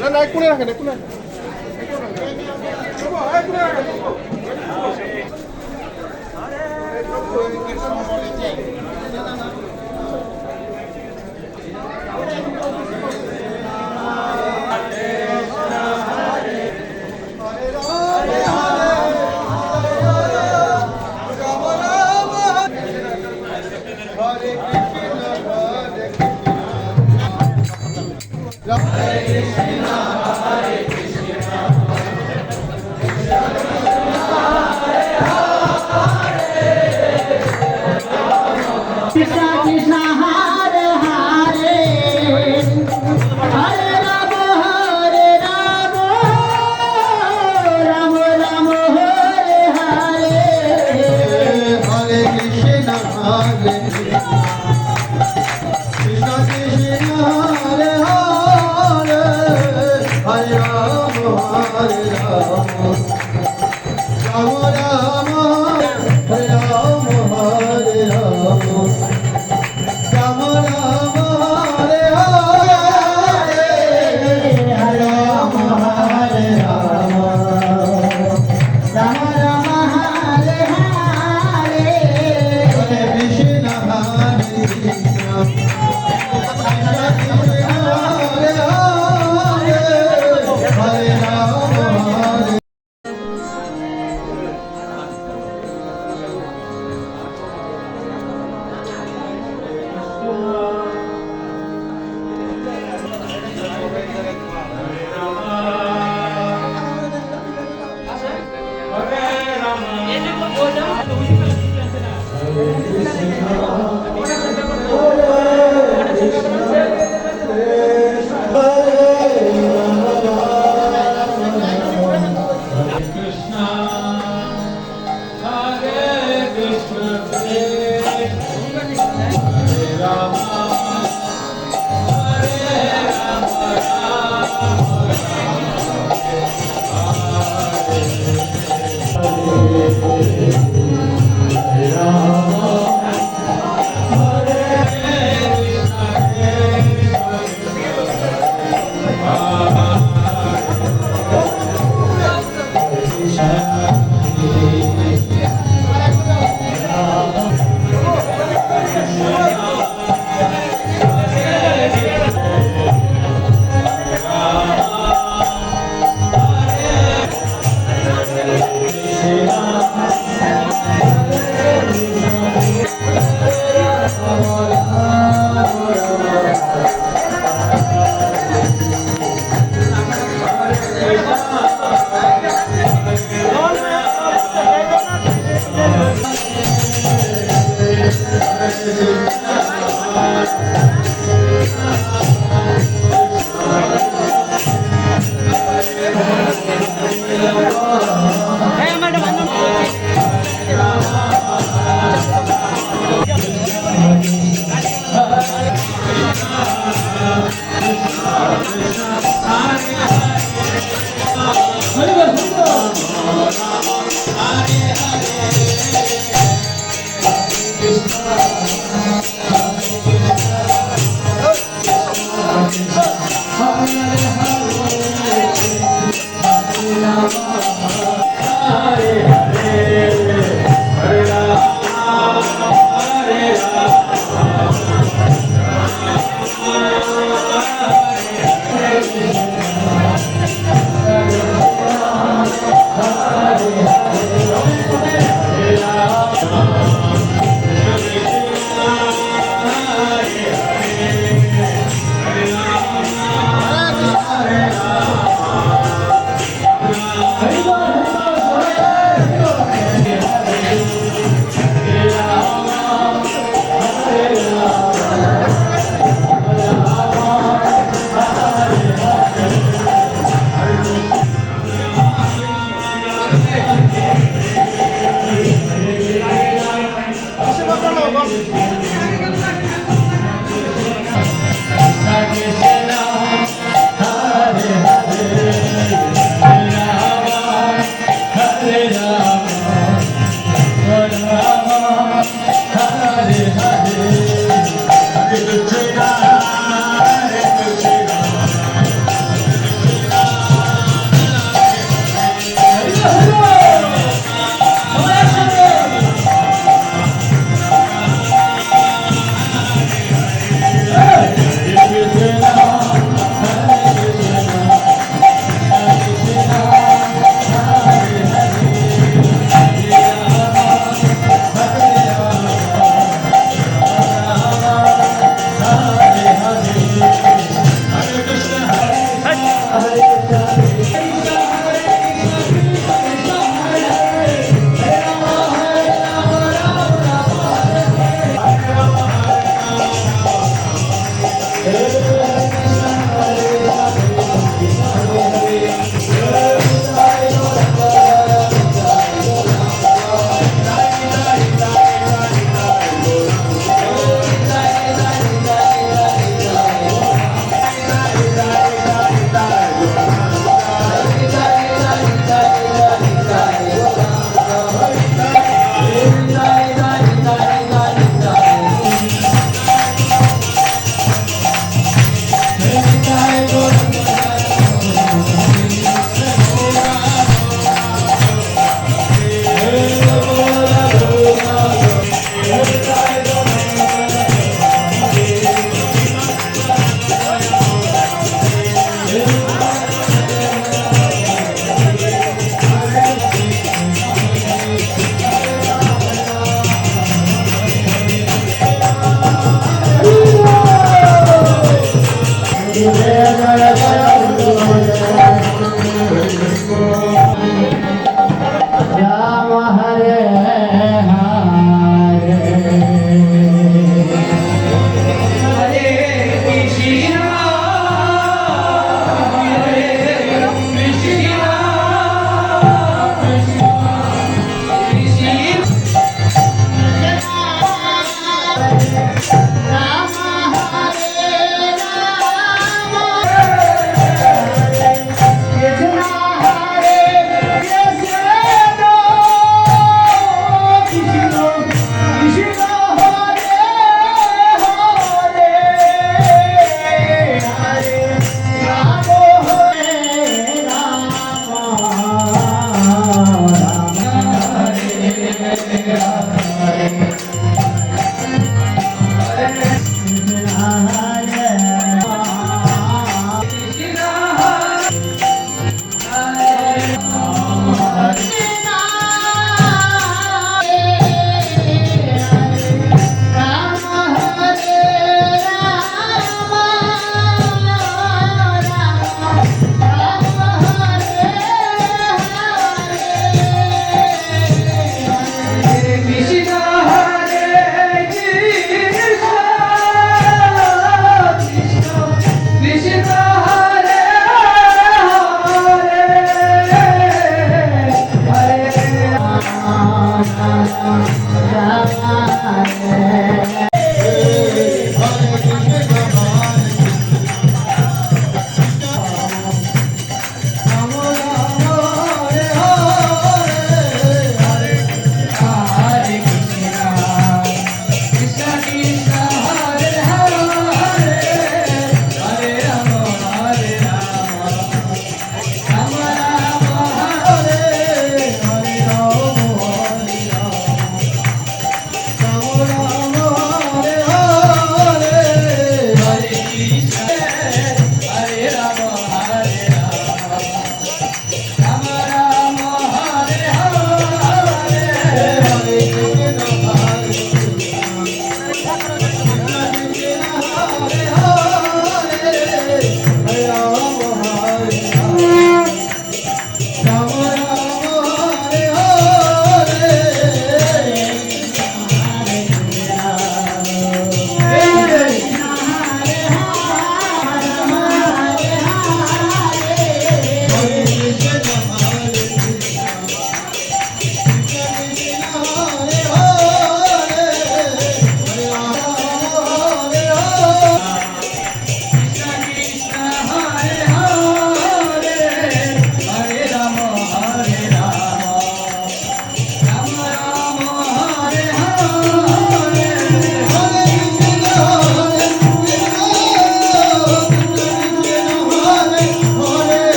না না কোনে রাখেন কোনে রাখেন Jai Krishna amor. Allah. Hare Hare Krishna You. Hare Hare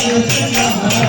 Deus,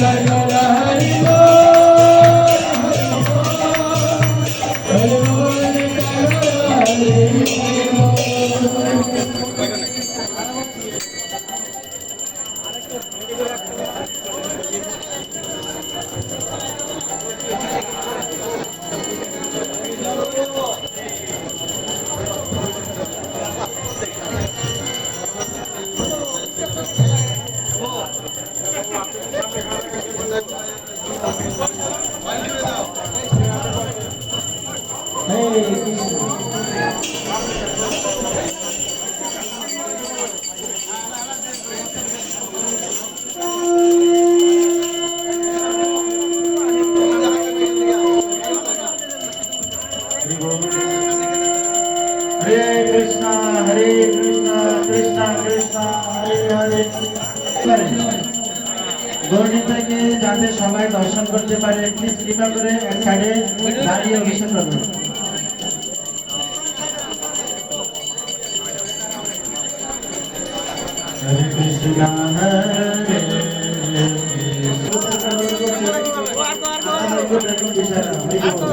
Jaya Hare Krishna. হরে কৃষ্ণ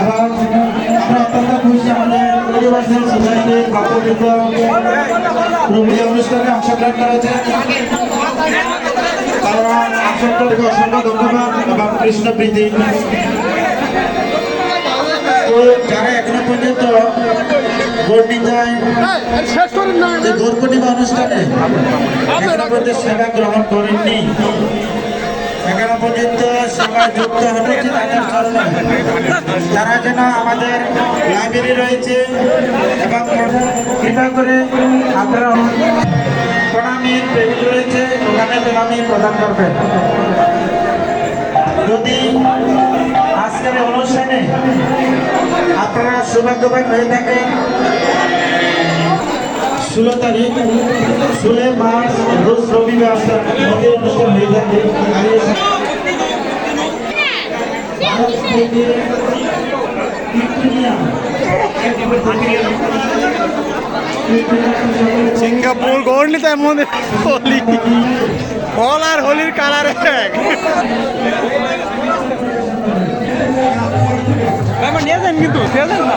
এবং অত্যন্ত খুশি আমাদের পরিবারের সোসাইটির বাপবৃদ্ধ রুবি অনুষ্ঠানে অংশগ্রহণ করেছেন তারা অসংখ্য অসংখ্য ধন্যবাদ এবং কৃষ্ণ প্রীতি তো যারা এখনও পর্যন্ত যে গৌরপূর্ণিমা অনুষ্ঠানে সেবা গ্রহণ করেননি। এখনও পর্যন্ত সেবা যুক্ত হয়েছে তাদের জন্য তারা যেন আমাদের লাইব্রেরি রয়েছে এবং কৃপা করে আপনারা প্রণামীর টেবিল রয়েছে ওখানে প্রণামী প্রদান করবেন। যদি আজকের অনুষ্ঠানে আপনারা সৌভাগ্যবান হয়ে থাকেন ষোলো তারিখ ষোলো মার্চ রোজ রবিবার মধ্যে অনুষ্ঠান হয়ে থাকে। সিঙ্গাপুর হলি তো এমন হোলি। ফল আর হোলির কালার এক। নিয়ে যান কিন্তু নিয়ে যান না।